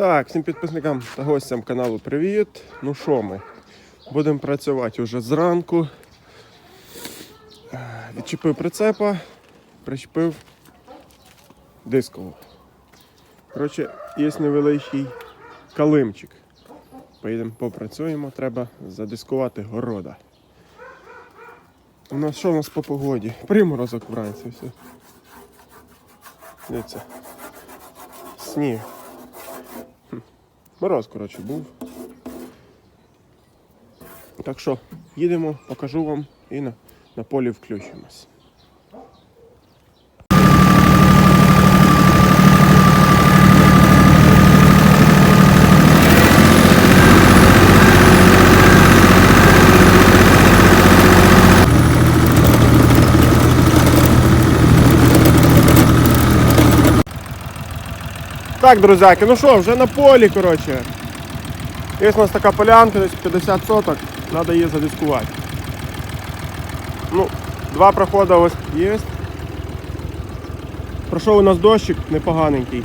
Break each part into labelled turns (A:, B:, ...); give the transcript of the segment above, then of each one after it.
A: Так, всім підписникам та гостям каналу привіт. Ну що ми? Будемо працювати вже зранку. Відчепив прицепа, причепив дискову. Коротше, є невеличкий калимчик. Поїдемо попрацюємо, треба задискувати города. У нас що у нас по погоді? Приморозок вранці все. Дивіться. Сніг. Мороз, коротше, був. Так що, їдемо, покажу вам і на, на полі включимось. Так, друзяки, ну що, вже на полі, коротше. Є у нас така полянка, десь 50 соток, треба її задискувати. Ну, два проходи ось є. Пройшов у нас дощик непоганенький.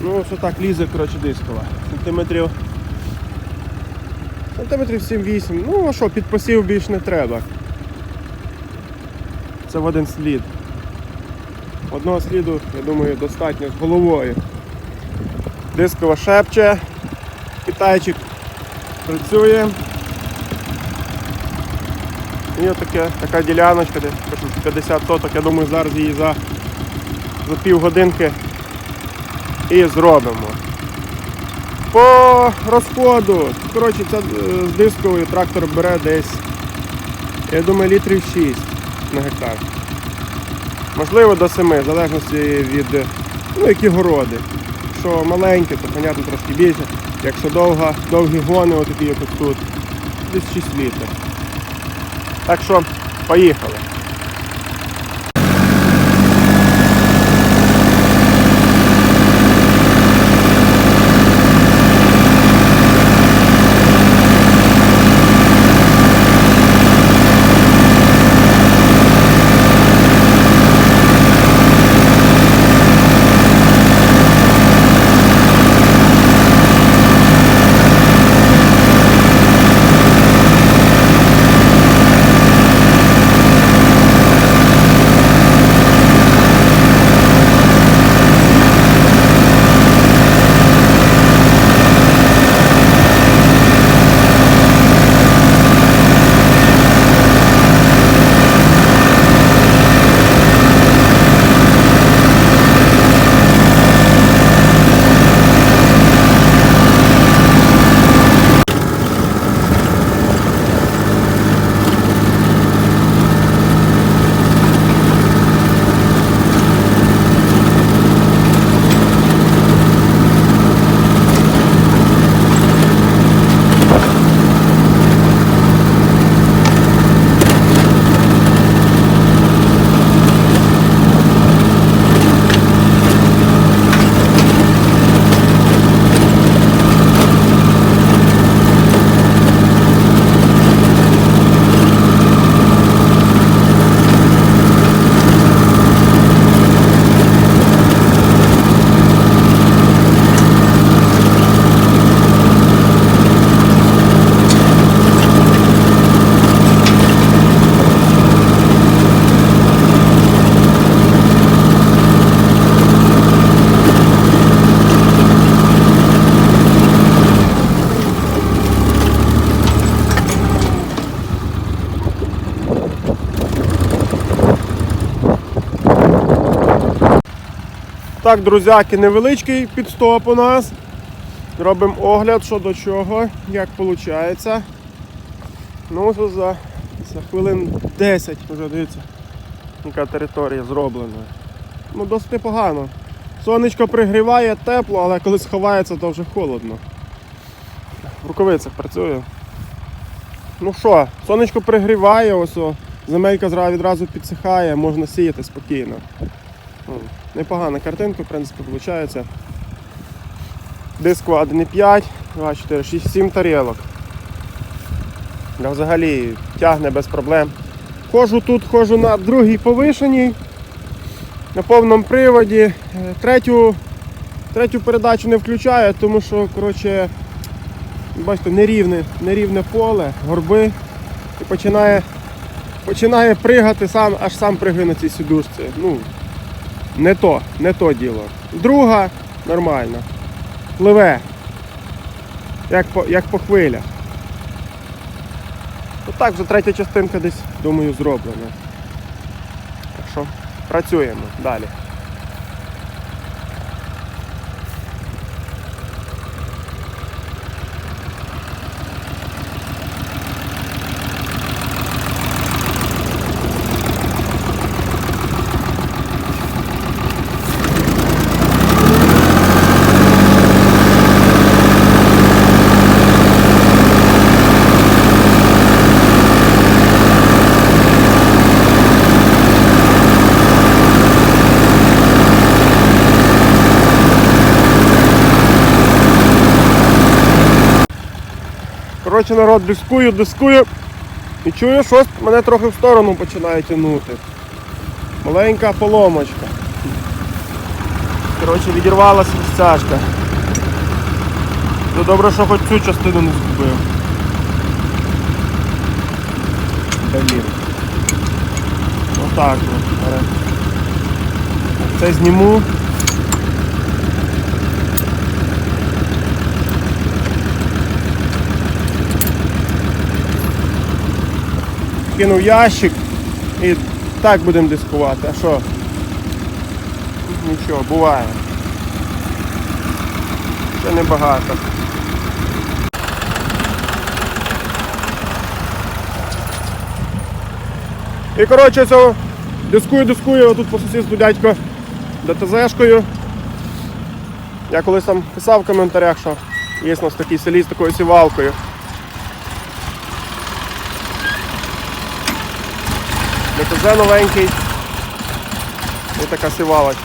A: Ну, ось так лізе, коротше, дискова. Сантиметрів. Сантиметрів 7-8. Ну, а що, під посів більш не треба. Це в один слід. Одного сліду, я думаю, достатньо з головою. Дискова шепче, китайчик працює. І отаке, така діляночка, де 50 соток, я думаю, зараз її за, за півгодинки і зробимо. По розходу, коротше, це е, з дисковою трактор бере десь, я думаю, літрів 6 на гектар. Можливо, до 7, в залежності від ну, які городи. Якщо маленькі, то, понятно, трошки більше. Якщо довга, довгі гони, отакі як тут, десь 6 літрів. Так що, поїхали. Так, друзяки, невеличкий підстоп у нас. Робимо огляд, що до чого, як виходить. Ну, за, за хвилин 10 вже дивіться, яка територія зроблена. Ну, досить непогано. Сонечко пригріває тепло, але коли сховається, то вже холодно. В рукавицях працюю. Ну що, сонечко пригріває, ось о, земелька відразу підсихає, можна сіяти спокійно. Непогана картинка, в принципі, виходить. Дисква 1,5, 2, 4, 6, 7 тарілок. Взагалі тягне без проблем. Хожу тут, хожу на другій повишеній, на повному приводі. Е, Третю Третю передачу не включаю, тому що, коротше, бачите, нерівне, нерівне поле, горби. І починає, починає пригати сам, аж сам пригає на цій сідушці. Ну, не то, не то діло. Друга нормально. Пливе. Як по, як по хвилях. Отак вже третя частинка десь, думаю, зроблена. Так що працюємо далі. Коротше, народ, дискую, дискую. І чую, щось мене трохи в сторону починає тягнути. Маленька поломочка. Коротше, відірвалася стяжка. Ну добре, що хоч цю частину не згубив. Блін. Отак. от. Це зніму. Кинув ящик і так будемо дискувати. А що? Нічого, буває. Це небагато. І коротше цього дискую, дискую, отут по сусідству дядько ДТЗшкою. Я колись там писав в коментарях, що є у нас такий селі з такою сівалкою. ДТЗ новенький. І така сівалочка.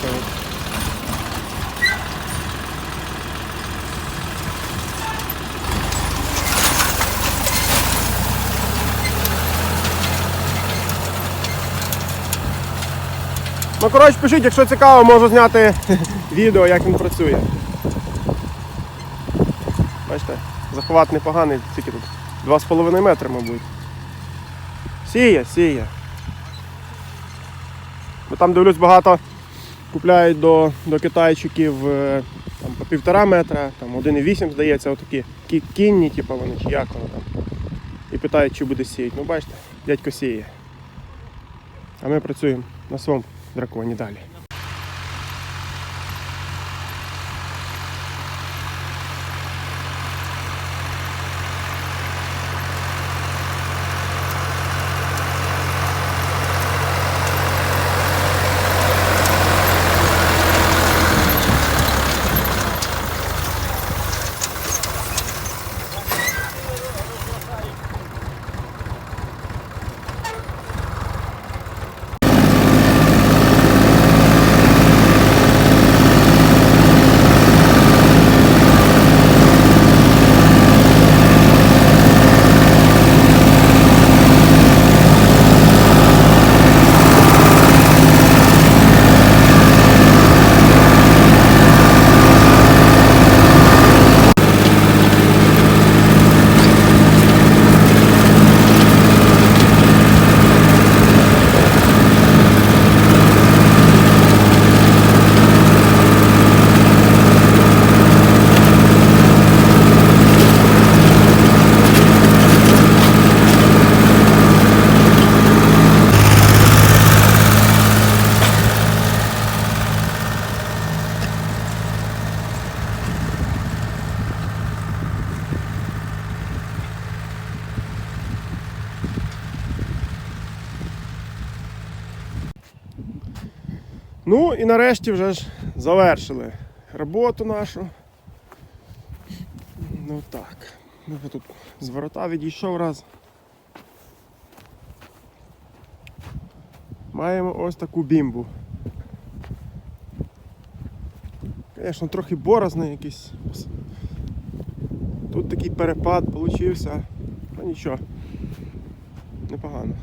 A: Ну, коротше, пишіть, якщо цікаво, можу зняти відео, як він працює. Бачите, захват непоганий, тільки тут 2,5 метри, мабуть. Сіє, сіє. Бо там дивлюсь багато купляють до, до китайчиків е, там, по півтора метра, там 1,8 здається, отакі кі- кінні, типу вони, чи як воно там. І питають, чи буде сіяти. Ну бачите, дядько сіє. А ми працюємо на своєму драконі далі. Ну і нарешті вже ж завершили роботу нашу. Ну так. Ну, тут з ворота відійшов раз. Маємо ось таку бімбу. Звісно, трохи борозний якийсь. Тут такий перепад получився. Ну нічого. Непогано.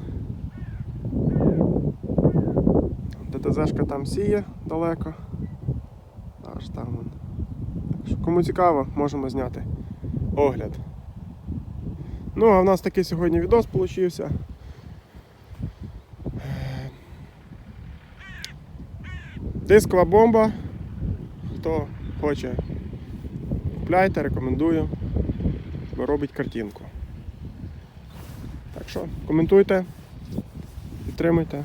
A: ДТЗшка там сіє далеко. Аж там. вон. що Кому цікаво, можемо зняти огляд. Ну, а в нас такий сьогодні відос получився. Дискова бомба. Хто хоче, купляйте, рекомендую. Бо робить картинку. Так що коментуйте, підтримуйте.